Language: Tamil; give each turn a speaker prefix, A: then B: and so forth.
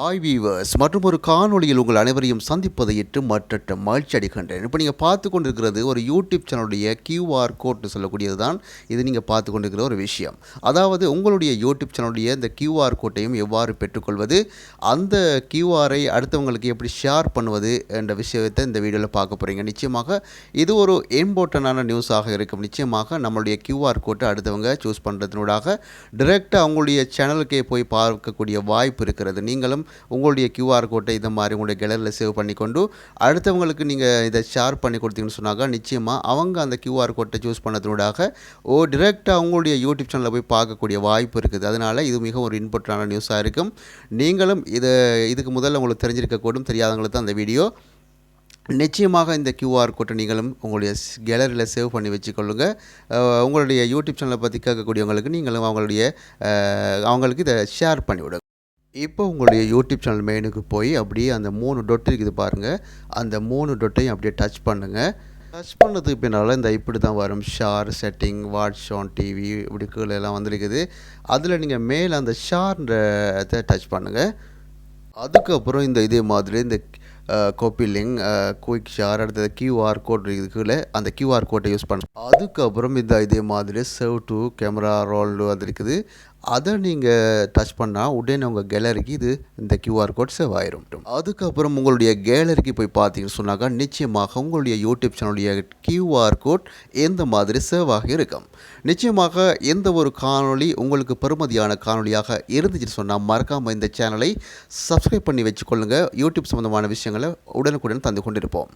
A: ஹாய் வீவர்ஸ் மற்றும் ஒரு காணொளியில் உங்கள் அனைவரையும் சந்திப்பதையிட்டு மற்ற மகிழ்ச்சி அடைகின்றேன். இப்போ நீங்கள் பார்த்து கொண்டிருக்கிறது ஒரு யூடியூப் சேனலுடைய கியூஆர் கோட்னு சொல்லக்கூடியது தான் இது நீங்கள் பார்த்து கொண்டிருக்கிற ஒரு விஷயம். அதாவது உங்களுடைய யூடியூப் சேனலுடைய இந்த கியூஆர் கோட்டையும் எவ்வாறு பெற்றுக்கொள்வது? அந்த கியூஆரை அடுத்தவங்களுக்கு எப்படி ஷேர் பண்ணுவது? என்ற விஷயத்தை இந்த வீடியோவில் பார்க்க போகிறீங்க நிச்சயமாக இது ஒரு இம்பார்ட்டண்டான நியூஸாக இருக்கும். நிச்சயமாக நம்மளுடைய கியூஆர் கோட்டை அடுத்தவங்க சூஸ் பண்ணுறதுனூடாக டிரெக்டாக அவங்களுடைய சேனலுக்கே போய் பார்க்கக்கூடிய வாய்ப்பு இருக்கிறது. நீங்களும் உங்களுடைய கியூஆர் கோட்டை இந்த மாதிரி உங்களுடைய கேலரியில் சேவ் பண்ணிக்கொண்டு அடுத்தவங்களுக்கு நீங்கள் இதை ஷேர் பண்ணி கொடுத்தீங்கன்னு சொன்னாக்க நிச்சயமாக அவங்க அந்த கியூஆர் கோட்டை சூஸ் பண்ணதுனூடாக ஓ டிரெக்டாக அவங்களுடைய யூடியூப் சேனலில் போய் பார்க்கக்கூடிய வாய்ப்பு இருக்குது. அதனால் இது மிகவும் ஒரு இன்புட்டான நியூஸாக இருக்கும். நீங்களும் இதை இதுக்கு முதல்ல உங்களுக்கு தெரிஞ்சிருக்கக்கூடும் தெரியாதவங்களுக்கு தான் அந்த வீடியோ நிச்சயமாக இந்த கியூஆர் கோட்டை நீங்களும் உங்களுடைய கேலரியில் சேவ் பண்ணி வச்சுக்கொள்ளுங்கள் உங்களுடைய யூடியூப் சேனலை பற்றி கேட்கக்கூடியவங்களுக்கு நீங்களும் அவங்களுடைய அவங்களுக்கு இதை ஷேர் பண்ணிவிடுங்க. இப்போ உங்களுடைய யூடியூப் சேனல் மெயினுக்கு போய் அப்படியே அந்த மூணு டொட் இருக்குது பாருங்கள் அந்த மூணு டொட்டையும் அப்படியே டச் பண்ணுங்கள் டச் பண்ணதுக்கு பின்னால் இந்த இப்படி தான் வரும். ஷார் செட்டிங் வாட்ச் ஆன் டிவி இப்படி கீழே எல்லாம் வந்திருக்குது. அதில் நீங்கள் மேலே அந்த ஷார்ன்றதை டச் பண்ணுங்கள் அதுக்கப்புறம் இந்த இதே மாதிரி இந்த கோப்பி லிங்க் குயிக் ஷார் அடுத்தது கியூஆர் கோட் இருக்குது கீழே அந்த கியூஆர் கோட்டை யூஸ் பண்ண. அதுக்கப்புறம் இந்த இதே மாதிரி சேவ் டு கேமரா ரோல் வந்திருக்குது. அதை நீங்கள் டச் பண்ணால் உடனே உங்கள் கேலரிக்கு இது இந்த கியூஆர் கோட் சேவ் ஆயிரும். அதுக்கப்புறம் உங்களுடைய கேலரிக்கு போய் பார்த்தீங்கன்னு சொன்னாக்கா நிச்சயமாக உங்களுடைய யூடியூப் சேனலுடைய கியூஆர் கோட் எந்த மாதிரி சேவ் ஆகி இருக்கும்? நிச்சயமாக எந்த ஒரு காணொளி உங்களுக்கு பெருமதியான காணொளியாக இருந்துச்சுன்னு சொன்னால் மறக்காமல் இந்த சேனலை சப்ஸ்கிரைப் பண்ணி வச்சுக்கொள்ளுங்கள் யூடியூப் சம்மந்தமான விஷயங்களை உடனுக்குடன் தந்து கொண்டிருப்போம்.